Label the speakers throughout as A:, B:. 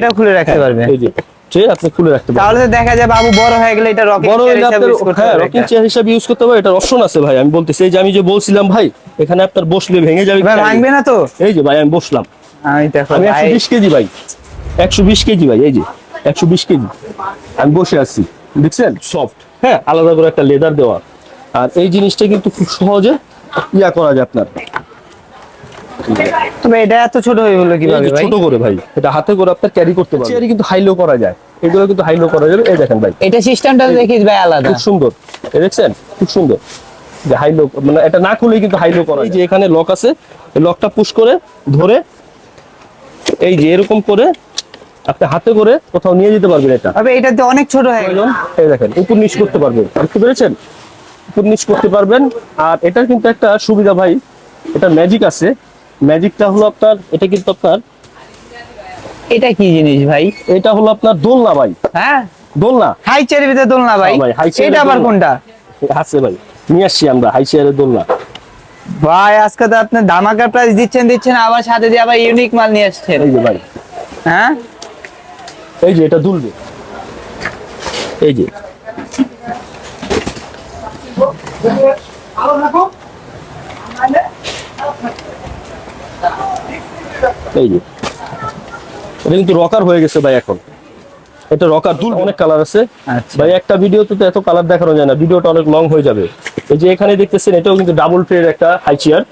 A: এটা খুলে রাখতে পারবে।
B: এই যে ট্রে আপনি খুলে রাখতে পারবেন
A: তাহলে দেখা যায় বাবু বড় হয়ে গেলে এটা রকেট
B: বড় হলে আপনার হ্যাঁ রকিং চেয়ার হিসাবে ইউজ করতে পারবে এটার অপশন আছে ভাই আমি বলতেছি। এই যে আমি যে বলছিলাম ভাই এখানে আপনার বসলে ভেঙে যাবে
A: ভাই ভাঙবে না তো?
B: এই যে ভাই আমি বসলাম।
A: আমি দেখো
B: আমি
A: ভাই,
B: একশো বিশ কেজি ভাই একশো বিশ কেজি ভাই এই যে একশো বিশ কেজি। আমি বসে আছি দেখছেন? সফট হ্যাঁ আলাদা করে একটা লেদার দেওয়া। আর এই জিনিসটা কিন্তু খুব সহজে ইয়া করা যায় আপনার।
A: তবে এটা এত ছোট হয়ে গেলো কীভাবে ভাই?
B: ছোট করে ভাই এটা হাতে করে আপনার ক্যারি করতে পারবেন। চেয়ারে কিন্তু হাইলো করা যায়। এগুলো কিন্তু হাইলো করা যাবে এই দেখেন ভাই।
A: এটা সিস্টেমটা দেখিস ভাই আলাদা।
B: খুব সুন্দর। এই দেখছেন? খুব সুন্দর। যে হাইলো মানে এটা না খুলেই কিন্তু হাইলো করা এই যে এখানে লক আছে এই লকটা পুশ করে ধরে এই যে এরকম করে আপনি হাতে করে কোথাও নিয়ে যেতে পারবেন এটা।
A: তবে এটা তো অনেক ছোট হয়ে গেল।
B: এই দেখেন উপর নিচ করতে পারবেন। বুঝতে পেরেছেন? উপর নিচ করতে পারবেন। আর এটার কিন্তু একটা সুবিধা ভাই এটা ম্যাজিক আছে। ম্যাজিকটা হলো আপনার এটা কিন্তু আপনার
A: এটা কি জিনিস ভাই?
B: এটা হলো আপনার দোলনা ভাই।
A: হ্যাঁ?
B: দোলনা?
A: হাই চেয়ারের ভিতরে দোলনা ভাই।
B: হ্যাঁ
A: এটা আবার কোনটা?
B: আছে ভাই নিয়ে আসছি আমরা হাই চেয়ারের দোলনা।
A: ভাই আজকে তো আপনি ধামাকা প্রাইস দিচ্ছেন দিচ্ছেন আবার সাথে দিয়ে আবার ইউনিক মাল নিয়ে আসছেন।
B: এই যে ভাই।
A: হ্যাঁ?
B: এই যে এটা দুলবে। এই যে। এই যে। এটা কিন্তু রকার হয়ে গেছে ভাই এখন। এটা রকার দুল অনেক কালার আছে।
A: আচ্ছা।
B: ভাই একটা ভিডিওতে তো এত কালার দেখানো যায় না ভিডিওটা অনেক লং হয়ে যাবে। এই যে এখানে দেখতেছেন এটাও কিন্তু ডাবল ট্রের একটা হাই চেয়ার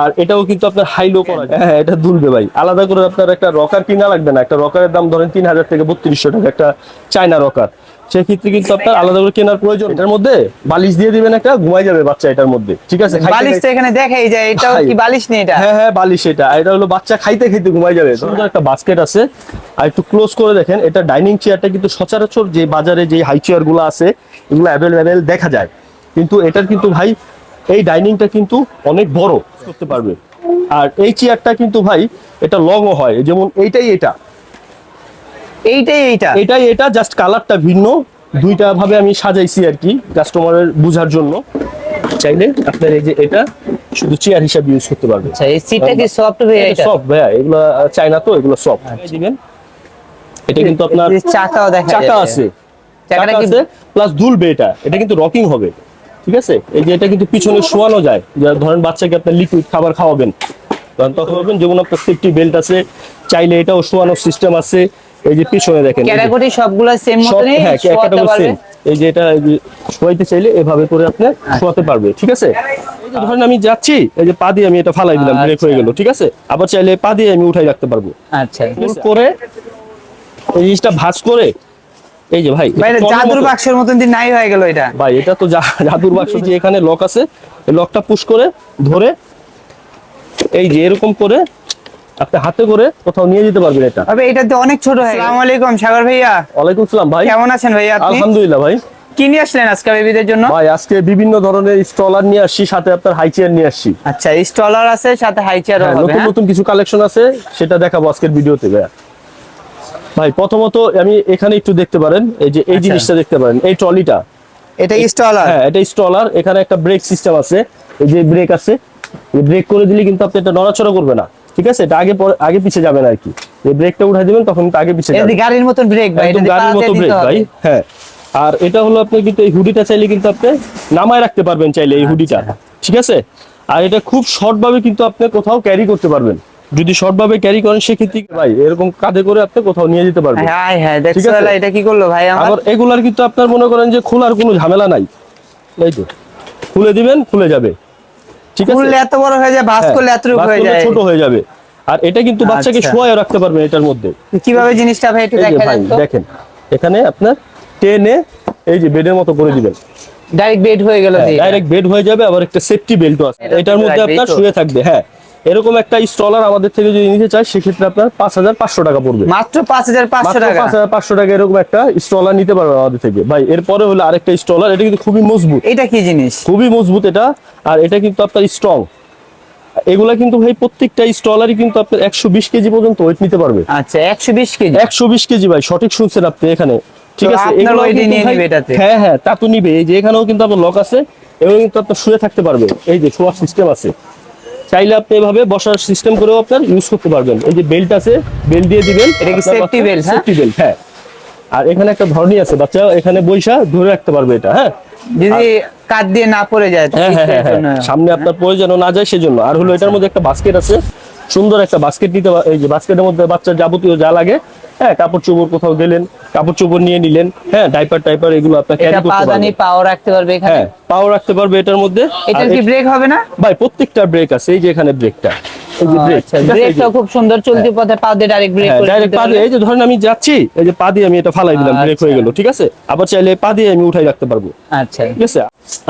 B: আর এটাও কিন্তু আপনার হাই লো করা যায়। হ্যাঁ এটা দুলবে ভাই। আলাদা করে আপনার একটা রকার কিনা লাগবে না। একটা রকারের দাম ধরেন তিন হাজার থেকে বত্রিশশো টাকা একটা চায়না রকার সেক্ষেত্রে কিন্তু আপনার আলাদা করে কেনার প্রয়োজন। এটার মধ্যে বালিশ দিয়ে দিবেন একটা ঘুমাই যাবে বাচ্চা এটার মধ্যে। ঠিক আছে?
A: বালিশ তো এখানে দেখাই যায় এটাও
B: ভাই।
A: কি বালিশ নেই এটা?
B: হ্যাঁ হ্যাঁ বালিশ এটা। এটা হলো বাচ্চা খাইতে খাইতে ঘুমাই যাবে। সুন্দর একটা বাস্কেট আছে। আর একটু ক্লোজ করে দেখেন এটা ডাইনিং চেয়ারটা কিন্তু সচরাচর যে বাজারে যে হাই চেয়ারগুলো আছে এগুলো অ্যাভেলেবেল দেখা যায়। কিন্তু এটার কিন্তু ভাই এই ডাইনিংটা কিন্তু অনেক বড় করতে পারবে। আর এই চেয়ারটা কিন্তু ভাই এটা লংও হয় যেমন এইটাই এটা।
A: এইটাই এইটা?
B: এটাই এটা জাস্ট কালারটা ভিন্ন। দুইটা ভাবে আমি সাজাইছি আর কি কাস্টমারের বোঝার জন্য। চাইলে আপনার এই যে এটা শুধু চেয়ার হিসাবে ইউজ করতে পারবে।
A: আচ্ছা এই সিটটা কি সফট হয়ে এটা?
B: সফট ভাইয়া এগুলো চাইনা তো এগুলো সফট দিবেন। এটা কিন্তু আপনার
A: চাকাও দেখা
B: চাকা আছে।
A: চাকাটা
B: চাকা
A: কি
B: প্লাস দুলবে এটা এটা কিন্তু রকিং হবে। ঠিক আছে? এই যে এটা কিন্তু পিছনে শোয়ানো যায়। ধরেন বাচ্চাকে আপনার লিকুইড খাবার খাওয়াবেন। তখন তখন ভাবেন যেমন আপনার সেফটি বেল্ট আছে চাইলে এটাও শোয়ানোর সিস্টেম আছে। এই যে পিছনে দেখেন
A: ক্যাটাগরি সবগুলা সেম মতনই
B: হ্যাঁ ক্যাটাগরি সেম এই যে এটা শোয়াইতে চাইলে এভাবে করে আপনি শোয়াতে পারবে ঠিক আছে? এই যে ধরেন আমি যাচ্ছি এই যে পা দিয়ে আমি এটা ফালাই দিলাম ব্রেক হয়ে গেল ঠিক আছে? আবার চাইলে পা দিয়ে আমি উঠাই রাখতে পারব।
A: আচ্ছা।
B: করে এই জিনিসটা ভাঁজ করে এই যে ভাই
A: জাদুর বাক্সের মতন দিন নাই হয়ে গেল এটা।
B: ভাই এটা তো জাদুর বাক্স যে এখানে লক আছে এই লকটা পুশ করে ধরে এই যে এরকম করে আপনি হাতে করে কোথাও নিয়ে যেতে পারবেন এটা।
A: তবে এটা তো অনেক ছোট হয়ে আসসালামু আলাইকুম সাগর ভাইয়া।
B: ওয়ালাইকুম সালাম ভাই।
A: কেমন আছেন ভাইয়া আপনি?
B: আলহামদুলিল্লাহ ভাই।
A: কি নিয়ে আসলেন আজকে বেবিদের জন্য?
B: ভাই আজকে বিভিন্ন ধরনের স্টলার নিয়ে আসছি সাথে আপনার হাই চেয়ার নিয়ে আসছি।
A: আচ্ছা স্টলার আছে সাথে হাই চেয়ারও
B: হ্যাঁ,
A: হবে
B: নতুন
A: হ্যাঁ?
B: নতুন কিছু কালেকশন আছে সেটা দেখাবো আজকের ভিডিওতে ভাইয়া। ভাই প্রথমত আমি এখানে একটু দেখতে পারেন এই যে এই
A: আচ্ছা।
B: জিনিসটা দেখতে পারেন এই ট্রলিটা।
A: এটা স্টলার
B: হ্যাঁ এটা স্টলার এখানে একটা ব্রেক সিস্টেম আছে এই যে ব্রেক আছে এই ব্রেক করে দিলে কিন্তু আপনি এটা নড়াচড়া করবে না ঠিক আছে? এটা আগে পরে- আগে পিছে যাবে না আর কি। এই ব্রেকটা উঠাই দিবেন তখন আগে পিছে যাবে।
A: গাড়ির মতন ব্রেক ভাই এটা
B: গাড়ির মতো ব্রেক। ভাই হ্যাঁ। আর এটা হলো আপনি কিন্তু এই হুডিটা চাইলে কিন্তু আপনি নামায় রাখতে পারবেন চাইলে এই হুডিটা
A: আচ্ছা।
B: ঠিক আছে? আর এটা খুব শর্ট ভাবে কিন্তু আপনি কোথাও ক্যারি করতে পারবেন। যদি শর্ট ভাবে ক্যারি করেন সেক্ষেত্রে ভাই এরকম কাঁধে করে আপনি কোথাও নিয়ে যেতে পারবেন?
A: হ্যাঁ হ্যাঁ
B: ঠিক
A: দেখছ? এটা কি করল ভাই আমার?
B: এগুলার কিন্তু আপনার মনে করেন যে খোলার কোনো ঝামেলা নাই। এই তো খুলে দিবেন খুলে যাবে। ঠিক আছে?
A: ফুললে এত বড় হয়ে যায় ভাস
B: হ্যাঁ,
A: করলে
B: বাস
A: হয়ে যায়।
B: ছোট হয়ে যাবে। আর এটা কিন্তু বাচ্চাকে
A: আচ্ছা।
B: শোয়ায় রাখতে পারবেন এটার মধ্যে।
A: কীভাবে জিনিসটা ভাই একটু
B: এই যে
A: দেখা
B: ভাই দেখেন এখানে আপনার টেনে এই যে বেডের মতো করে দিবেন।
A: ডাইরেক্ট বেড হয়ে গেল
B: ডাইরেক্ট বেড হয়ে যাবে আবার একটা সেফটি বেল্টও আছে। এটার মধ্যে আপনার শুয়ে থাকবে হ্যাঁ। এরকম একটা স্টলার আমাদের থেকে যদি নিতে চায় সেক্ষেত্রে আপনার পাঁচ হাজার পাঁচশো টাকা পড়বে।
A: মাত্র পাঁচ হাজার পাঁচশো টাকা।
B: পাঁচ হাজার পাঁচশো টাকা এরকম একটা স্টলার নিতে পারবে আমাদের থেকে। ভাই এরপরে হলো আরেকটা স্টলার এটা কিন্তু খুবই মজবুত।
A: এটা কি জিনিস?
B: খুবই মজবুত এটা আর এটা কিন্তু আপনার স্ট্রং এগুলা কিন্তু ভাই প্রত্যেকটা স্টলারই কিন্তু আপনার একশো বিশ কেজি পর্যন্ত ওয়েট নিতে পারবে।
A: আচ্ছা একশো বিশ কেজি?
B: একশো বিশ কেজি ভাই সঠিক শুনছেন আপনি এখানে। ঠিক আছে? হ্যাঁ হ্যাঁ তা তো নিবে এই যে এখানেও কিন্তু আপনার লক আছে এবং কিন্তু আপনার শুয়ে থাকতে পারবে। এই যে শোয়ার সিস্টেম আছে। চাইলে আপনি এভাবে বসার সিস্টেম করেও আপনার ইউজ করতে পারবেন। এই যে বেল্ট আছে বেল্ট দিয়ে দিবেন
A: এটা কি সেফটি বেল্ট?
B: সেফটি বেল্ট হ্যাঁ? আর এখানে একটা ধরনি আছে বাচ্চা এখানে বৈশা ধরে রাখতে পারবে এটা হ্যাঁ?
A: যদি কাঠ দিয়ে না পড়ে যায়
B: হ্যাঁ হ্যাঁ হ্যাঁ, সামনে আপনার প্রয়োজন যেন না যায় সেজন্য। আর হলো এটার মধ্যে একটা বাস্কেট আছে সুন্দর একটা বাস্কেট নিতে এই যে বাস্কেটের মধ্যে বাচ্চার যাবতীয় যা লাগে হ্যাঁ কাপড় চোপড় কোথাও গেলেন কাপড় চোপড় নিয়ে নিলেন হ্যাঁ ডাইপার টাইপার এগুলো আপনার ক্যারি করতে পারবেন।
A: পাও রাখতে পারবে এখানে।
B: হ্যাঁ পাও রাখতে পারবে এটার মধ্যে। এটা
A: কি ব্রেক হবে না?
B: ভাই প্রত্যেকটা ব্রেক আছে এই যে এখানে ব্রেকটা এই যে ব্রেক
A: আচ্ছা ব্রেকটা খুব সুন্দর চলতি পথে পা দিয়ে ডাইরেক্ট ব্রেক করে
B: ডাইরেক্ট পা দিয়ে এই যে ধরেন আমি যাচ্ছি এই যে পা দিয়ে আমি এটা ফালাই দিলাম ব্রেক হয়ে
A: আচ্ছা।
B: গেল ঠিক আছে? আবার চাইলে পা দিয়ে আমি উঠাই রাখতে পারব।
A: আচ্ছা।
B: ঠিক আছে?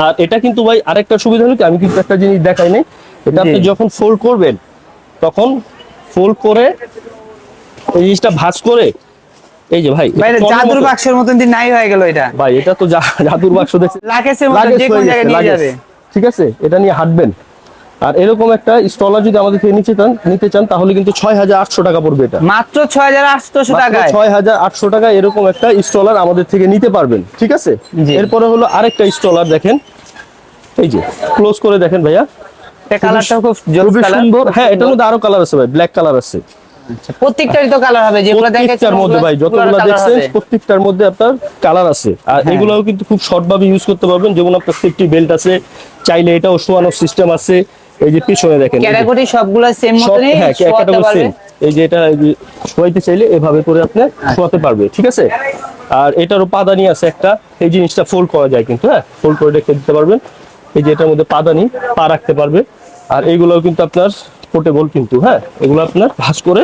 B: আর এটা কিন্তু ভাই আরেকটা সুবিধা হলো কি আমি কিন্তু একটা জিনিস দেখাই নাই এটা আপনি যখন ফোল্ড করবেন তখন ফোল্ড করে এই জিনিসটা ভাঁজ করে এই যে ভাই
A: ভাই জাদুর বাক্সের মতন দিন নাই হয়ে গেল এটা।
B: ভাই এটা তো জাদুর বাক্স দেখছে
A: লাকেসের মতন যে কোন জায়গায় নিয়ে যাবে।
B: ঠিক আছে? এটা নিয়ে হাঁটবেন। আর এরকম একটা স্টলার যদি আমাদের থেকে নিতে চান নিতে চান তাহলে কিন্তু ছয় হাজার আটশো টাকা পড়বে এটা।
A: মাত্র ছয় হাজার আটশোশো টাকায়।
B: ছয় হাজার আটশো টাকা এরকম একটা স্টলার আমাদের থেকে নিতে পারবেন। ঠিক আছে? এরপরে হলো আরেকটা স্টলার দেখেন। এই যে ক্লোজ করে দেখেন ভাইয়া।
A: এটা কালারটা খুব
B: সুন্দর। হ্যাঁ এটার মধ্যে আরও কালার আছে ভাই ব্ল্যাক কালার আছে।
A: প্রত্যেকটারই তো কালার হবে যেগুলো দেখেছেন
B: মধ্যে ভাই যতগুলো দেখছেন প্রত্যেকটার মধ্যে আপনার কালার আছে। আর
A: হ্যাঁ।
B: এগুলোও কিন্তু খুব শর্ট ভাবে ইউজ করতে পারবেন যেমন আপনার সেফটি বেল্ট আছে চাইলে এটাও শোয়ানোর সিস্টেম আছে। এই যে পিছনে দেখেন
A: ক্যাটাগরি সবগুলো সেম মতনই
B: হ্যাঁ ক্যাটাগরি সেম এই যে এটা শোয়াইতে চাইলে এভাবে করে আপনি শোয়াতে পারবে ঠিক আছে? আর এটারও পাদানি আছে একটা এই জিনিসটা ফোল্ড করা যায় কিন্তু হ্যাঁ? ফোল্ড করে রেখে দিতে পারবেন। এই যে এটার মধ্যে পাদানি পা রাখতে পারবে। আর এইগুলোও কিন্তু আপনার পোর্টেবল কিন্তু হ্যাঁ? এগুলো আপনার ভাঁজ করে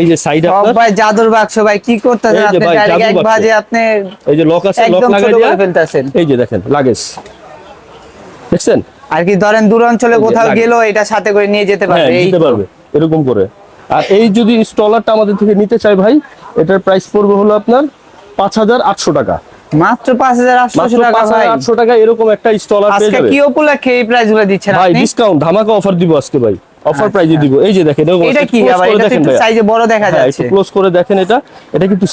B: এই যে সাইড আপনার
A: ভাই জাদুর বাক্স ভাই কি করতেছেন আপনি? ডাইরেক্ট এক ভাজে আপনি
B: এই যে লক আছে লক লাগাই দিয়া
A: ফেলতেছেন।
B: এই যে দেখেন লাগেজ। দেখছেন?
A: আর কি ধরেন দূর অঞ্চলে কোথাও। গেলেও এটা সাথে করে নিয়ে যেতে
B: হ্যাঁ
A: পারবে এই
B: নিতে পারবে এরকম করে। আর এই যদি স্টলারটা আমাদের থেকে নিতে চাই ভাই এটার প্রাইস পড়বে হলো আপনার পাঁচ হাজার আটশো টাকা।
A: মাত্র টাকা
B: টাকা এরকম একটা স্টলার পেয়ে
A: আজকে কি উপলক্ষে এই
B: ভাই ডিসকাউন্ট ধামাকা অফার দিব আজকে ভাই। অফার প্রাইজে দিব। এই যে দেখেন
A: এটা কি? আবার এটা। সাইজে বড় দেখা
B: হ্যাঁ
A: যাচ্ছে।
B: ক্লোজ করে দেখেন এটা। এটা কিন্তু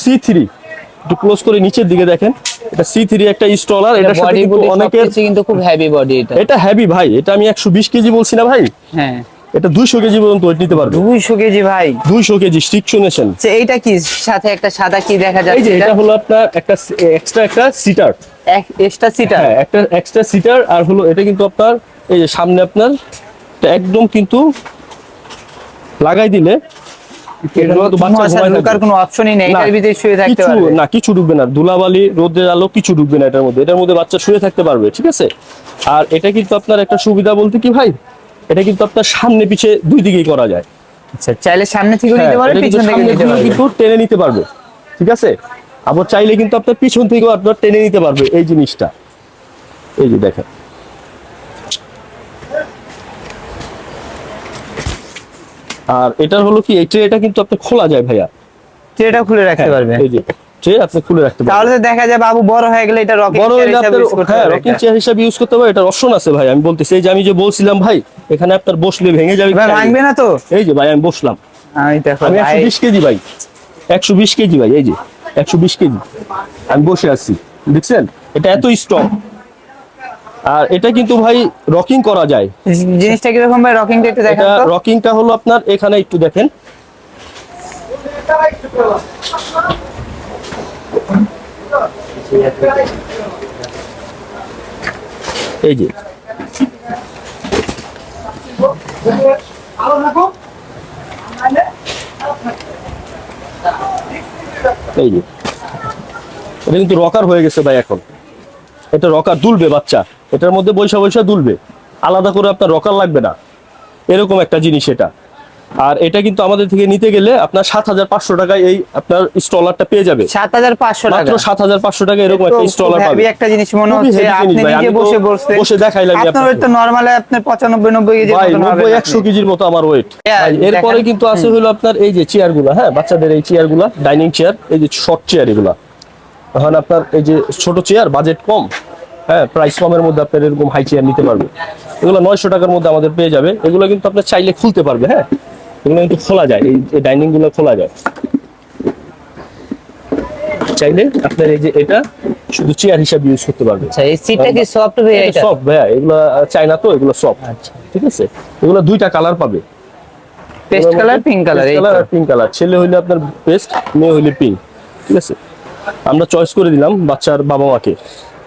B: একটু ক্লোজ করে নিচের দিকে দেখেন। এটা সি থ্রি একটা স্টলার এটার সাথে কিন্তু অনেকের
A: কিন্তু খুব হেভি বডি এটা।
B: এটা হেভি ভাই এটা আমি একশো বিশ কেজি বলছি না ভাই।
A: হ্যাঁ।
B: এটা দুইশো কেজি পর্যন্ত ওয়েট নিতে পারবে।
A: দুইশো কেজি ভাই।
B: দুইশো কেজি স্টিকশো নেশন
A: আচ্ছা, এইটা কি? সাথে একটা সাদা কি দেখা
B: এই যে
A: এটা
B: হলো আপনার একটা এক্সট্রা একটা সিটার
A: এক্সট্রা সিটার
B: হ্যাঁ একটা এক্সট্রা সিটার আর হলো এটা কিন্তু আপনার এই যে সামনে আপনার একদম কিন্তু লাগাই দিলে না,
A: শুয়ে থাকতে
B: কিছু না কিছু ঢুকবে না। ধুলাবালি রোদের আলো কিছু ঢুকবে না এটার মধ্যে। এটার মধ্যে বাচ্চা শুয়ে থাকতে পারবে ঠিক আছে? আর এটা কিন্তু আপনার একটা সুবিধা বলতে কি ভাই? এটা কিন্তু আপনার সামনে পিছে দুই দিকেই করা যায়।
A: আচ্ছা চাইলে সামনে থেকে
B: হ্যাঁ,
A: নিতে পারবে পিছন থেকে নিতে পারবে
B: কিন্তু টেনে নিতে পারবে ঠিক আছে? আবার চাইলে কিন্তু আপনার পিছন থেকেও আপনার টেনে নিতে পারবে এই জিনিসটা। এই যে দেখেন। আর এটার হলো কি এই ট্রেটা কিন্তু আপনি খোলা যায় ভাইয়া।
A: ট্রেটা খুলে রাখতে পারবে।
B: এই যে। আপনি খুলে রাখতে পারবেন।
A: তাহলে তো দেখা যায় বাবু বড় হয়ে গেলে এটা
B: বড় আপনার হ্যাঁ রকিং চেয়ার হিসাবে ইউজ করতে অপশন আছে ভাই আমি বলতেছি। এই যে আমি যে বলছিলাম ভাই এখানে আপনার বসলে ভেঙে যাবে
A: ভাই ভাঙবে না তো?
B: এই যে ভাই আমি বসলাম।
A: আমি দেখো
B: আমি কেজি ভাই একশো বিশ কেজি ভাই এই যে একশো বিশ কেজি। আমি বসে আছি দেখছেন? এটা এত স্ট্রং আর এটা কিন্তু ভাই রকিং করা যায়।
A: জিনিসটা কীরকম ভাই রকিংটা একটু দেখান
B: এটা
A: তো।
B: রকিংটা হলো আপনার এখানে একটু দেখেন। এই যে। এই যে। এটা কিন্তু রকার হয়ে গেছে ভাই এখন। এটা রকার দুলবে বাচ্চা। এটার মধ্যে বৈশা বৈশা দুলবে। আলাদা করে আপনার রকার লাগবে না। এরকম একটা জিনিস এটা। আর এটা কিন্তু আমাদের থেকে নিতে গেলে আপনার সাত হাজার পাঁচশো টাকায় এই আপনার স্টলারটা পেয়ে যাবে।
A: সাত হাজার পাঁচশো
B: মাত্র সাত হাজার পাঁচশো টাকা এরকম একটা স্টলার পাবে
A: একটা জিনিস মনে হচ্ছে আপনি নিজে বসে বসছেন
B: বসে দেখাইলাম
A: আপনার ওই তো নরমালি আপনার পঁচানব্বই নব্বই কেজি
B: ভাই নব্বই একশো কেজির মতো আমার ওয়েট
A: হ্যাঁ,
B: এরপরে কিন্তু আছে হলো আপনার এই যে চেয়ারগুলা হ্যাঁ বাচ্চাদের এই চেয়ারগুলা ডাইনিং চেয়ার এই যে শর্ট চেয়ার এগুলা। এখন আপনার এই যে ছোট চেয়ার বাজেট কম হ্যাঁ প্রাইস কমের মধ্যে আপনার এরকম হাই চেয়ার নিতে পারবে। এগুলো নয়শো টাকার মধ্যে আমাদের পেয়ে যাবে। এগুলো কিন্তু আপনার চাইলে খুলতে পারবে হ্যাঁ। এগুলো কিন্তু খোলা যায় এই ডাইনিংগুলো খোলা যায়। চাইলে আপনার এই যে এটা শুধু চেয়ার হিসাবে ইউজ করতে পারবে
A: আচ্ছা এই সিটটা কি সফট এটা
B: সফট ভাইয়া এগুলো চাইনা তো এগুলো সফট
A: আচ্ছা।
B: ঠিক আছে? এগুলো দুইটা কালার পাবে।
A: পেস্ট কালার পিঙ্ক কালার এই
B: কালার পিঙ্ক কালার ছেলে হইলে আপনার পেস্ট মেয়ে হইলে পিঙ্ক ঠিক আছে? আমরা চয়েস করে দিলাম বাচ্চার বাবা মাকে।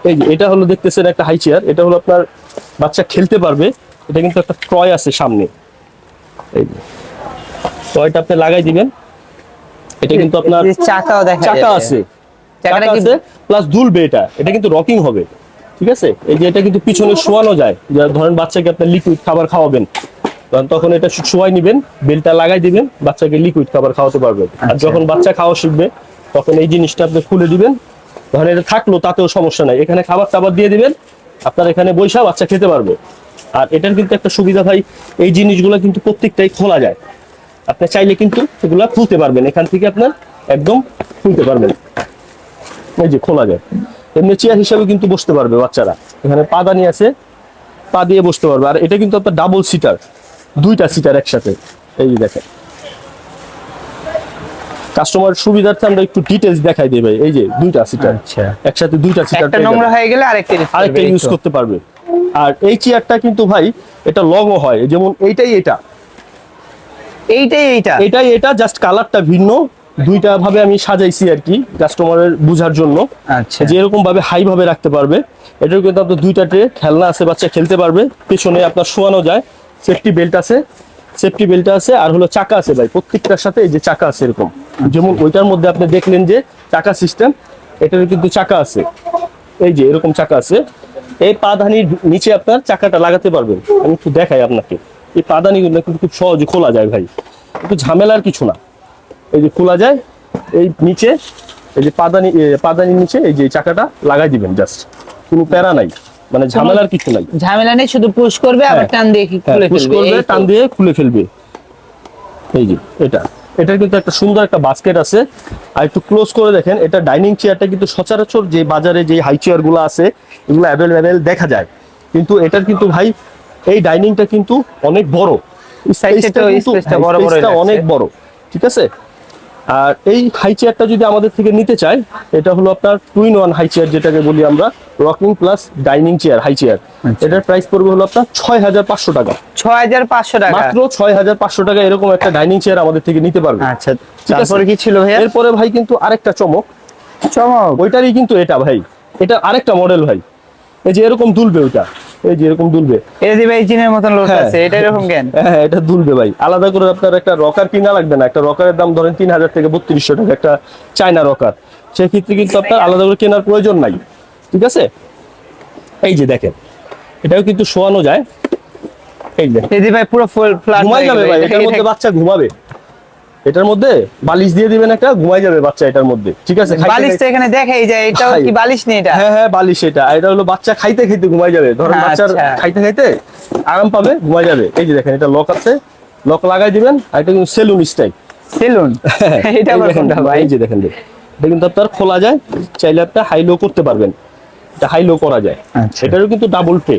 B: এই যে এটা হলো দেখতেছেন একটা হাই চেয়ার এটা হলো আপনার বাচ্চা খেলতে পারবে। এটা কিন্তু একটা টয় আছে সামনে। এই টয়টা আপনি লাগাই দিবেন। এটা কিন্তু আপনার
A: চাকাও দেখা
B: চাকা আছে।
A: চাকাটা
B: চাকা
A: কি
B: প্লাস দুলবে এটা। এটা কিন্তু রকিং হবে। ঠিক আছে? এই যে এটা কিন্তু পিছনে শোয়ানো যায়। ধরেন বাচ্চাকে আপনি লিকুইড খাবার খাওয়াবেন। তখন- এটা শোয়াই নিবেন বেলটা লাগাই দিবেন বাচ্চাকে লিকুইড খাবার খাওয়াতে পারবেন আর
A: আচ্ছা।
B: যখন বাচ্চা খাওয়া শিখবে তখন এই জিনিসটা আপনি খুলে দিবেন। ধরেন এটা থাকল তাতেও সমস্যা নাই। এখানে খাবার টাবার দিয়ে দিবেন। আপনার এখানে বৈশা বাচ্চা খেতে পারবে। আর এটার কিন্তু একটা সুবিধা ভাই এই জিনিসগুলো কিন্তু প্রত্যেকটাই খোলা যায়। আপনি চাইলে কিন্তু এগুলা খুলতে পারবেন। এখান থেকে আপনার একদম খুলতে পারবেন। এই যে খোলা যায়। এমনি চেয়ার হিসাবে কিন্তু বসতে পারবে বাচ্চারা। এখানে পাদানি আছে পা দিয়ে বসতে পারবে। আর এটা কিন্তু আপনার ডাবল সিটার দুইটা সিটার একসাথে। এই যে দেখেন। কাস্টমার সুবিধার্থে আমরা একটু ডিটেলস দেখাই দিই ভাই। এই যে দুইটা সিটার
A: আচ্ছা।
B: একসাথে দুইটা সিটার
A: একটা নোংরা হয়ে গেলে আরেকটা
B: আরেকটা ইউজ করতে পারবে। আর এই চেয়ারটা কিন্তু ভাই এটা লংও হয়। যেমন এইটাই এটা।
A: এইটাই এইটা?
B: এটাই এটা জাস্ট কালারটা ভিন্ন। দুইটা ভাবে আমি সাজাইছি আর কি কাস্টমারের বোঝার জন্য।
A: আচ্ছা।
B: যে এরকম ভাবে হাই ভাবে রাখতে পারবে। এটার কিন্তু আপনার দুইটা ট্রে খেলনা আছে বাচ্চা খেলতে পারবে। পেছনে আপনার শোয়ানো যায় সেফটি বেল্ট আছে সেফটি বেল্ট আছে আর হলো চাকা আছে ভাই প্রত্যেকটার সাথে এই যে চাকা আছে এরকম। যেমন ওইটার মধ্যে আপনি দেখলেন যে চাকা সিস্টেম এটার কিন্তু চাকা আছে। এই যে এরকম চাকা আছে। এই পাদানির নিচে আপনার চাকাটা লাগাতে পারবেন। আমি একটু দেখাই আপনাকে। এই পাদানিগুলো কিন্তু খুব সহজে খোলা যায় ভাই। একটু ঝামেলার কিছু না। এই যে খোলা যায় এই নিচে এই যে পাদানি পাদানির নিচে এই যে চাকাটা লাগাই দিবেন জাস্ট কোনো প্যারা নাই। মানে ঝামেলার কিছু নাই।
A: ঝামেলা নেই শুধু পুশ করবে আবার
B: হ্যাঁ।
A: টান দিয়ে
B: হ্যাঁ,
A: খুলে
B: push
A: ফেলবে?
B: করবে টান দিয়ে খুলে ফেলবে। এই যে এটা। এটার কিন্তু একটা সুন্দর একটা বাস্কেট আছে। আর একটু ক্লোজ করে দেখেন এটা ডাইনিং চেয়ারটা কিন্তু সচরাচর যে বাজারে যে হাই চেয়ারগুলো আছে এগুলো অ্যাভেলেবেল দেখা যায়। কিন্তু এটার কিন্তু ভাই এই ডাইনিংটা কিন্তু অনেক বড়। অনেক বড় ঠিক আছে? আর এই হাই চেয়ারটা যদি আমাদের থেকে নিতে চায় এটা হলো আপনার two in one high chair যেটাকে বলি আমরা rocking plus dining chair high chair. এটার প্রাইস পড়বে হলো আপনার ছয় হাজার পাঁচশো টাকা।
A: ছয় হাজার পাঁচশো টাকা।
B: মাত্র ছয় হাজার পাঁচশো টাকা এরকম একটা ডাইনিং চেয়ার আমাদের থেকে নিতে পারবে।
A: আচ্ছা তারপরে কি ছিল ভাইয়া?
B: এরপরে ভাই কিন্তু আরেকটা চমক।
A: চমক।
B: ওইটারই কিন্তু এটা ভাই। এটা আরেকটা মডেল ভাই। এই যে এরকম দুলবে ওটা এই যে এরকম দুলবে।
A: এটা দিবে এই জিনের মতন লোক
B: হ্যাঁ।
A: আছে এটা এরকম কেন?
B: হ্যাঁ এটা দুলবে ভাই। আলাদা করে আপনার একটা রকার কিনা লাগবে না। একটা রকারের দাম ধরেন তিন হাজার থেকে বত্রিশশো টাকা একটা চায়না রকার। সেক্ষেত্রে কিন্তু আপনার আলাদা করে কেনার প্রয়োজন নাই। ঠিক আছে? এই যে দেখেন এটাও কিন্তু শোয়ানো যায়। এই যে
A: এই যে ভাই পুরো ফুল ফ্ল্যাট
B: ঘুমাই যাবে ভাই এটার মধ্যে বাচ্চা ঘুমাবে। এটার মধ্যে বালিশ দিয়ে দিবেন একটা ঘুমাই যাবে বাচ্চা এটার মধ্যে। ঠিক আছে? খাইতে
A: বালিশ তো এখানে দেখাই যায় এটাও কি বালিশ নেই এটা?
B: হ্যাঁ হ্যাঁ বালিশ এটা। এটা হলো বাচ্চা খাইতে খাইতে ঘুমাই যাবে। ধরেন
A: আচ্ছা।
B: বাচ্চার খাইতে খাইতে আরাম পাবে ঘুমাই যাবে। এই যে দেখেন এটা লক আছে। লক লাগাই দিবেন আর এটা কিন্তু সেলুন স্টাইল
A: সেলুন এটা কোনটা ভাই?
B: এই যে দেখেন। এটা কিন্তু আপনার খোলা যায় চাইলে আপনি হাই লো করতে পারবেন। এটা হাই লো করা যায়।
A: আচ্ছা।
B: এটারও কিন্তু ডাবল ট্রে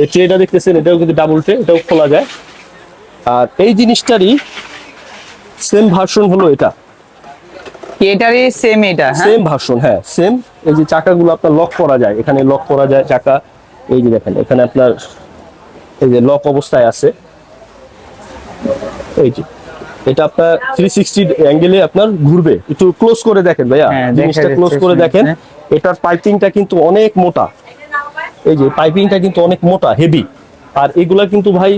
B: এই ট্রেটা দেখতেছেন এটাও কিন্তু ডাবল ট্রে এটাও খোলা যায়। আর এই জিনিসটারই সেম ভার্সন হলো এটা।
A: এটারই সেম এটা হ্যাঁ?
B: সেম ভার্সন হ্যাঁ সেম এই যে চাকাগুলো আপনার লক করা যায় এখানে লক করা যায় চাকা। এই যে দেখেন এখানে আপনার এই যে লক অবস্থায় আছে। এই যে এটা আপনার থ্রি সিক্সটি অ্যাঙ্গেলে আপনার ঘুরবে। একটু ক্লোজ করে দেখেন ভাইয়া
A: হ্যাঁ,
B: জিনিসটা ক্লোজ করে দেখেন।
A: হ্যাঁ।
B: এটার পাইপিংটা কিন্তু অনেক মোটা। এই যে পাইপিংটা কিন্তু অনেক মোটা হেভি আর এগুলা কিন্তু ভাই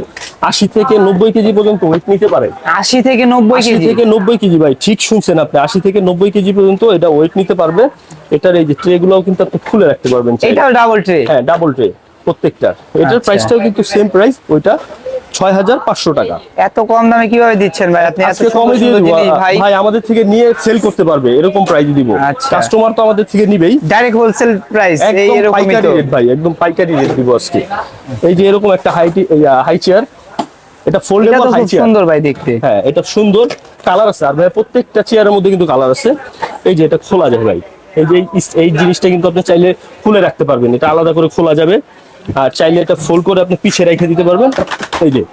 B: আশি থেকে নব্বই কেজি পর্যন্ত ওয়েট নিতে পারে।
A: আশি থেকে নব্বই কেজি।
B: থেকে নব্বই কেজি ভাই ঠিক শুনছেন আপনি। আশি থেকে নব্বই কেজি পর্যন্ত এটা ওয়েট নিতে পারবে। এটার এই যে ট্রে গুলো কিন্তু আপনি খুলে রাখতে পারবেন।
A: এটাও ডাবল ট্রে
B: হ্যাঁ ডাবল ট্রে প্রত্যেকটা। এটার
A: আচ্ছা।
B: প্রাইসটাও কিন্তু সেম প্রাইস ওইটা ছয় হাজার পাঁচশো টাকা।
A: এত কম দামে কীভাবে দিচ্ছেন ভাই? আপনি
B: আজকে কমে দিয়ে দিব।
A: ভাই।
B: ভাই আমাদের থেকে নিয়ে সেল করতে পারবে এরকম প্রাইস দিব।
A: আচ্ছা।
B: কাস্টমার তো আমাদের থেকে নিবেই।
A: ডাইরেক্ট হোলসেল প্রাইস এই এরকমই
B: পাইকারি রেট ভাই একদম পাইকারি রেট দিব আজকে। এই যে এরকম একটা হাই হাই চেয়ার এটা ফোল্ডেবল হাই চেয়ার
A: সুন্দর ভাই দেখতে।
B: হ্যাঁ এটা সুন্দর কালার আছে। আর ভাই প্রত্যেকটা চেয়ারের মধ্যে কিন্তু কালার আছে। এই যে এটা খোলা যায় ভাই। এই যে এই- জিনিসটা কিন্তু আপনি চাইলে খুলে রাখতে পারবেন। এটা আলাদা করে খোলা যাবে। আর চাইলে এটা ফোল্ড করে আপনি পিছে রেখে দিতে পারবেন। এই যে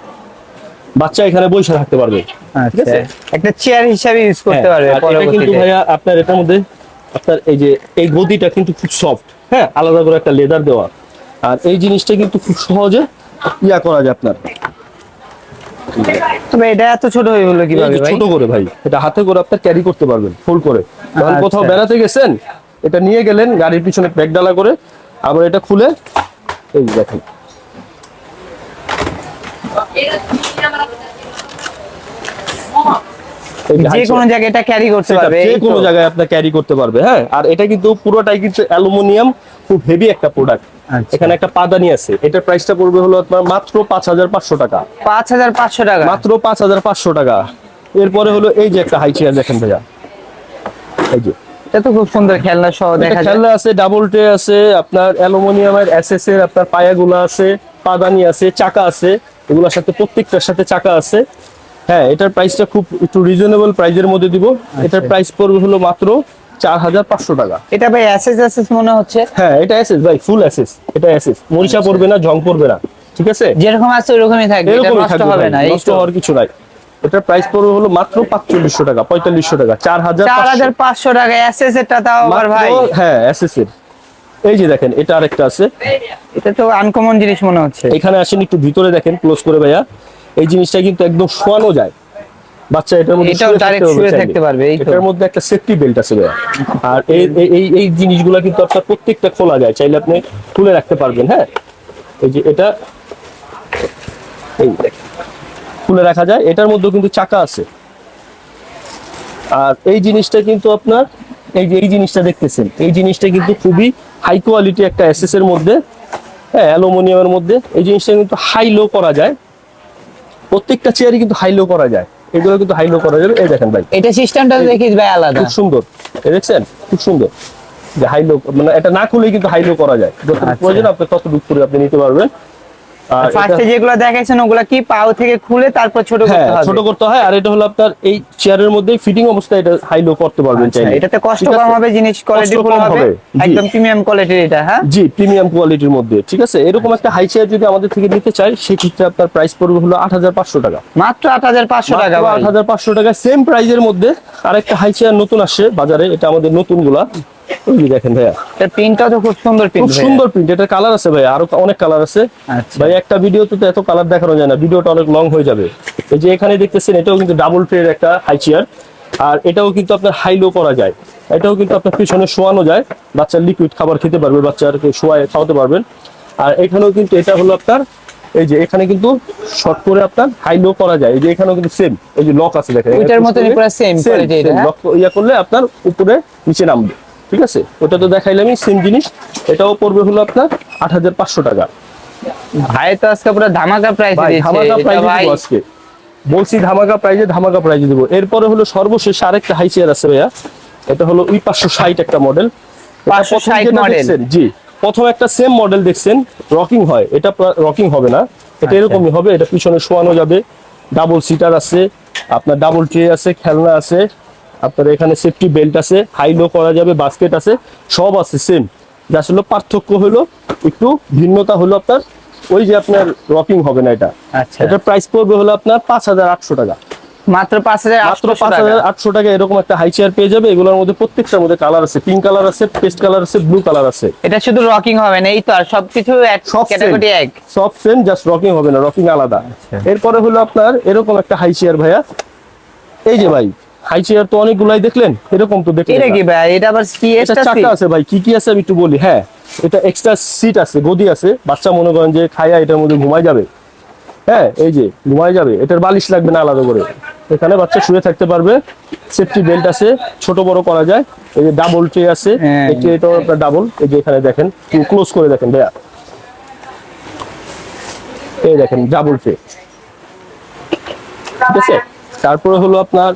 B: বাচ্চা এখানে বসে থাকতে পারবে। ঠিক
A: আচ্ছা।
B: আছে?
A: একটা চেয়ার হিসাবে ইউজ করতে
B: হ্যাঁ,
A: পারবে
B: এটা কিন্তু ভাইয়া আপনার এটার মধ্যে আপনার এই যে এই গদিটা কিন্তু খুব সফট হ্যাঁ আলাদা করে একটা লেদার দেওয়া। আর এই জিনিসটা কিন্তু খুব সহজে ইয়া করা যায় আপনার।
A: তবে এটা এত ছোট হয়ে
B: গেল
A: কীভাবে
B: ছোট করে ভাই এটা হাতে করে আপনার ক্যারি করতে পারবেন ফুল করে। যখন
A: আচ্ছা।
B: কোথাও বেড়াতে গেছেন এটা নিয়ে গেলেন গাড়ির পিছনে ব্যাগ ডালা করে আবার এটা খুলে এই দেখেন। এই যে
A: কোনো জায়গায় এটা ক্যারি করতে পারবে
B: যে কোনো জায়গায় আপনার ক্যারি করতে পারবে হ্যাঁ? আর এটা কিন্তু পুরোটাই কিন্তু অ্যালুমিনিয়াম খুব হেভি একটা প্রোডাক্ট
A: আচ্ছা।
B: এখানে একটা পাদানি আছে। এটার প্রাইসটা পড়বে হলো আপনার মাত্র পাঁচ হাজার পাঁচশো টাকা।
A: পাঁচ হাজার পাঁচশো টাকা।
B: মাত্র পাঁচ হাজার পাঁচশো টাকা। এরপরে হলো এই যে একটা হাই চেয়ার দেখেন ভাইয়া। এই যে।
A: এটা তো খুব সুন্দর খেলনা সহ দেখা যায়।
B: খেলনা আছে ডাবল ট্রে আছে আপনার অ্যালুমিনিয়ামের এসএস এর আপনার পায়াগুলো আছে পাদানি আছে চাকা আছে। এগুলোর সাথে প্রত্যেকটার সাথে চাকা আছে। হ্যাঁ এটার প্রাইসটা খুব একটু রিজনেবল প্রাইজের মধ্যে দিব। এটার প্রাইস পড়বে হলো মাত্র চার হাজার পাঁচশো টাকা।
A: এটা ভাই অ্যাসেস অ্যাসেস মনে হচ্ছে?
B: হ্যাঁ এটা ভাই ফুল এসএস এটা এসএস মরিচা পড়বে না জং পড়বে না ঠিক আছে?
A: যেরকম আছে ওরকমই থাকবে এটা নষ্ট হবে না
B: নষ্ট হওয়ার কিছু নাই। এটার প্রাইস পড়বে হলো মাত্র পাঁচচল্লিশশো টাকা পঁয়তাল্লিশশো টাকা চার হাজার
A: চার হাজার পাঁচশো টাকা অ্যাসেস এরটা তাও আবার ভাই।
B: হ্যাঁ এসএস এর। এই যে দেখেন এটা আরেকটা আছে।
A: এটা তো আনকমন জিনিস মনে হচ্ছে।
B: এখানে আসেন একটু ভিতরে দেখেন ক্লোজ করে ভাইয়া। এই জিনিসটা কিন্তু একদম শোয়ানো যায়। বাচ্চা এটার মধ্যে
A: এটাও
B: থাকতে পারবে
A: শুয়ে থাকতে পারবে, এই
B: এটার মধ্যে একটা সেফটি বেল্ট আছে আর এই এই- এই জিনিসগুলো কিন্তু আপনার প্রত্যেকটা খোলা যায় চাইলে আপনি খুলে রাখতে পারবেন হ্যাঁ? এই যে এটা এই খুলে রাখা যায়। এটার মধ্যেও কিন্তু চাকা আছে। আর এই জিনিসটা কিন্তু আপনার এই যে এই জিনিসটা দেখতেছেন এই জিনিসটা কিন্তু খুবই হাই কোয়ালিটি একটা এসএস এর মধ্যে হ্যাঁ অ্যালুমিনিয়ামের মধ্যে। এই জিনিসটা কিন্তু হাই লো করা যায়। প্রত্যেকটা চেয়ারই কিন্তু হাইলো করা যায়। এগুলো কিন্তু হাইলো করা যাবে। এই দেখেন ভাই।
A: এটা সিস্টেমটা দেখিস ভাই আলাদা।
B: খুব সুন্দর। দেখছেন? খুব সুন্দর। যে হাইলো মানে এটা না খুলেই কিন্তু হাইলো করা যায়। যত
A: আচ্ছা।
B: প্রয়োজন আপনি ততটুকু করে আপনি নিতে পারবেন।
A: ফার্স্টে যেগুলো দেখাইছেন ওগুলা কি পাও থেকে খুলে তারপর ছোট
B: হ্যাঁ
A: করতে হবে?
B: ছোট করতে হয় আর এটা হলো আপনার এই চেয়ারের মধ্যে ফিটিং অবস্থায় এটা হাই লো করতে পারবেন
A: আচ্ছা,
B: চাইলে।
A: এটাতে কষ্ট কম হবে জিনিস কোয়ালিটি
B: কম
A: হবে একদম প্রিমিয়াম কোয়ালিটির এটা হ্যাঁ?
B: জি প্রিমিয়াম কোয়ালিটির মধ্যে ঠিক আছে? এরকম একটা হাই চেয়ার যদি আমাদের থেকে নিতে চাই সেক্ষেত্রে আপনার প্রাইস পড়বে হলো আট হাজার পাঁচশো টাকা।
A: মাত্র আট হাজার পাঁচশো টাকা ভাই।
B: আট হাজার পাঁচশো টাকা সেম প্রাইজের মধ্যে আরেকটা হাই চেয়ার নতুন আসছে বাজারে এটা আমাদের নতুনগুলা ওই যে দেখেন ভাইয়া।
A: এটার প্রিন্টটাও তো খুব সুন্দর
B: খুব সুন্দর প্রিন্ট এটা কালার আছে ভাই আরও অনেক কালার আছে।
A: আচ্ছা।
B: ভাই একটা ভিডিওতে তো এত কালার দেখানো যায় না ভিডিওটা অনেক লং হয়ে যাবে। এই যে এখানে দেখতেছেন এটাও কিন্তু ডাবল ট্রের একটা হাই চেয়ার আর এটাও কিন্তু আপনার হাই লো করা যায়। এটাও কিন্তু আপনার পিছনে শোয়ানো যায়। বাচ্চার লিকুইড খাবার খেতে পারবে বাচ্চাকে শোয়ায় খাওয়াতে পারবেন। আর এখানেও কিন্তু এটা হলো আপনার এই যে এখানে কিন্তু শর্ট করে আপনার হাই লো করা যায়। এই যে এখানেও কিন্তু সেম এই যে লক আছে দেখেন।
A: ওইটার মতনই পুরো?
B: লক ইয়া করলে আপনার উপরে নিচে নামবে। ঠিক আছে? ওটা তো দেখাইলামই সেম জিনিস। এটাও পড়বে হলো আপনার আট হাজার পাঁচশো টাকা।
A: ভাই তো আজকে পুরো ধামাকা প্রাইস
B: ধামাকা দেবো আজকে। বলছি ধামাকা প্রাইজে ধামাকা প্রাইজে দেবো। এরপরে হলো সর্বশেষ আরেকটা হাই চেয়ার আছে ভাইয়া। এটা হলো ওই পাঁচশো ষাট একটা মডেল
A: 560 model।
B: জি প্রথম একটা সেম মডেল দেখছেন রকিং হয়। এটা রকিং হবে না। এটা
A: আচ্ছা।
B: এরকমই হবে এটা পিছনে শোয়ানো যাবে। ডাবল সিটার আছে আপনার ডাবল ট্রে আছে খেলনা আছে আপনার এখানে সেফটি বেল্ট আছে হাই লো করা যাবে বাস্কেট আছে সব আছে সেম যা আসলে পার্থক্য হলো একটু ভিন্নতা হলো আপনার ওই যে আপনার রকিং হবে না এটা।
A: আচ্ছা।
B: এটার প্রাইস পড়বে হলো আপনার পাঁচ হাজার আটশো টাকা।
A: মাত্র পাঁচ হাজার
B: মাত্র পাঁচ
A: টাকা
B: হাজার আটশো টাকা এরকম একটা হাই চেয়ার পেয়ে যাবে এগুলোর মধ্যে প্রত্যেকটার মধ্যে কালার আছে পিঙ্ক কালার আছে পেস্ট কালার আছে ব্লু কালার আছে।
A: এটা শুধু রকিং হবে না এই তো আর সবকিছু এক
B: সব
A: ক্যাটাগরি এক।
B: সব সেম জাস্ট রকিং হবে না রকিং আলাদা।
A: আচ্ছা।
B: এরপরে হলো আপনার এরকম একটা হাই চেয়ার ভাইয়া। এই যে ভাই হাই চেয়ার তো অনেকগুলাই দেখলেন? এরকম তো দেখলেন
A: এটা কি ভাই? এটা আবার কি
B: এটা চাকা আছে ভাই কি কি আছে আমি একটু বলি হ্যাঁ। এটা এক্সট্রা সিট আছে গদি আছে। বাচ্চা মনে করেন যে খায়া এটার মধ্যে ঘুমায় যাবে। হ্যাঁ এই যে ঘুমায় যাবে। এটার বালিশ লাগবে না আলাদা করে। এখানে বাচ্চা শুয়ে থাকতে পারবে। সেফটি বেল্ট আছে ছোট বড় করা যায়। এই যে ডাবল ট্রে আছে। এই ট্রেটাও আপনার ডাবল এই যে এখানে দেখেন ক্লোজ করে দেখেন ভাইয়া। এই দেখেন ডাবল ট্রে ঠিক আছে? তারপরে হলো আপনার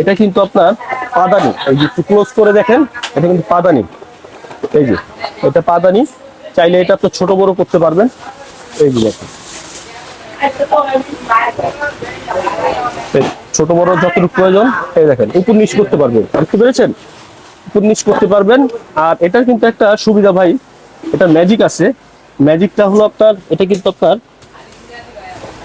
B: এটা কিন্তু আপনার পাদানি। এই যে ক্লোজ করে দেখেন এটা কিন্তু পাদানি। এই যে এটা পাদানি। চাইলে এটা আপনি ছোট বড় করতে পারবেন। এই যে দেখেন। ছোট বড় যতটুকু প্রয়োজন এই দেখেন উপর নিচ করতে পারবেন। বুঝতে পেরেছেন? উপর নিচ করতে পারবেন। আর এটার কিন্তু একটা সুবিধা ভাই এটা ম্যাজিক আছে। ম্যাজিকটা হলো আপনার এটা কিন্তু আপনার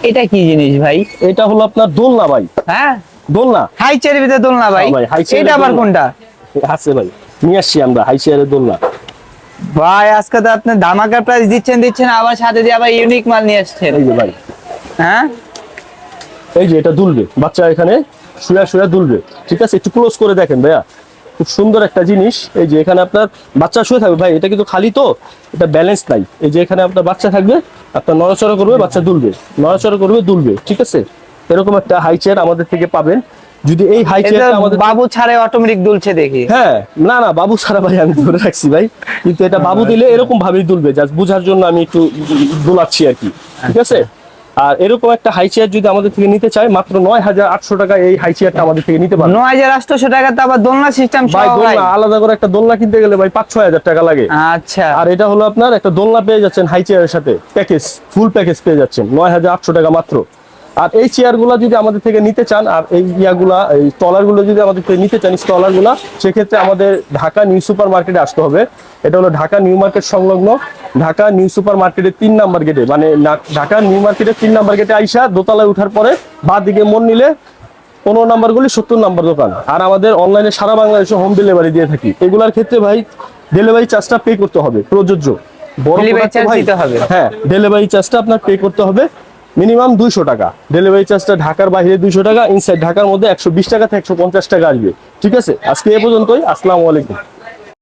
A: এটা কি জিনিস ভাই?
B: এটা হলো আপনার দোলনা ভাই।
A: হ্যাঁ?
B: দোলনা?
A: হাই চেয়ারের ভিতরে দোলনা ভাই।
B: হ্যাঁ
A: এটা আবার কোনটা?
B: আছে ভাই নিয়ে আসছি আমরা হাই চেয়ারের দোলনা।
A: ভাই আজকে তো আপনি ধামাকা প্রাইস দিচ্ছেন দিচ্ছেন আবার সাথে দিয়ে আবার ইউনিক মাল নিয়ে আসছেন।
B: এই যে ভাই।
A: হ্যাঁ?
B: এই যে এটা দুলবে বাচ্চা এখানে শুয়া শুয়া দুলবে। ঠিক আছে একটু ক্লোজ করে দেখেন ভাইয়া। খুব সুন্দর একটা জিনিস। এই যে এখানে আপনার বাচ্চা শুয়ে থাকবে। ভাই এটা কিন্তু খালি তো এটা ব্যালেন্স নাই। এই যে এখানে আপনার বাচ্চা থাকবে আপনার নড়াচড়া করবে বাচ্চা দুলবে। নড়াচড়া করবে দুলবে। ঠিক আছে? এরকম একটা হাই চেয়ার আমাদের থেকে পাবেন। যদি এই হাই চেয়ারটা আমাদের
A: বাবু ছাড়ে অটোমেটিক দুলছে দেখি।
B: হ্যাঁ না না বাবু ছাড়া ভাই আমি ধরে রাখছি ভাই। কিন্তু এটা বাবু দিলে এরকম ভাবেই দুলবে জাস্ট বোঝার জন্য আমি একটু দোলাচ্ছি আর কি ঠিক আছে? আর এরকম একটা হাই চেয়ার যদি আমাদের থেকে নিতে চায় মাত্র নয় হাজার আটশো টাকা এই হাই চেয়ারটা আমাদের থেকে নিতে পারবে।
A: নয় হাজার আটশোশো টাকা তো আবার দোলনা সিস্টেম
B: আলাদা করে একটা দোলনা কিনতে গেলে ভাই পাঁচ ছয় হাজার টাকা লাগে।
A: আচ্ছা।
B: আর এটা হলো আপনার একটা দোলনা পেয়ে যাচ্ছেন হাই চেয়ারের সাথে প্যাকেজ ফুল প্যাকেজ পেয়ে যাচ্ছেন নয় হাজার আটশো টাকা মাত্র। আর এই চেয়ারগুলো যদি আমাদের থেকে নিতে চান আর এই ইয়াগুলা এই স্টলারগুলো যদি আমাদের থেকে নিতে চান স্টলারগুলো সেক্ষেত্রে আমাদের ঢাকা নিউ সুপার মার্কেটে আসতে হবে। এটা হলো ঢাকা নিউ মার্কেট সংলগ্ন ঢাকা নিউ সুপার মার্কেটের তিন নাম্বার গেটে। মানে ঢাকা নিউ মার্কেটের তিন নাম্বার গেটে আইসা দোতলায় উঠার পরে বা দিকে মন নিলে পনেরো নাম্বার গুলি সত্তর নাম্বার দোকান। আর আমাদের অনলাইনে সারা বাংলাদেশে হোম ডেলিভারি দিয়ে থাকি। এগুলার ক্ষেত্রে ভাই ডেলিভারি চার্জটা পে করতে হবে প্রযোজ্য। বড় ভাই-। হ্যাঁ ডেলিভারি চার্জটা আপনার পে করতে হবে। মিনিমাম দুইশো টাকা। ডেলিভারি চার্জটা ঢাকার বাইরে দুইশো টাকা ইনসাইড ঢাকার মধ্যে একশো বিশ টাকা থেকে একশো পঞ্চাশ টাকা আসবে। ঠিক আছে? আজকে এ পর্যন্তই। আসসালামু আলাইকুম।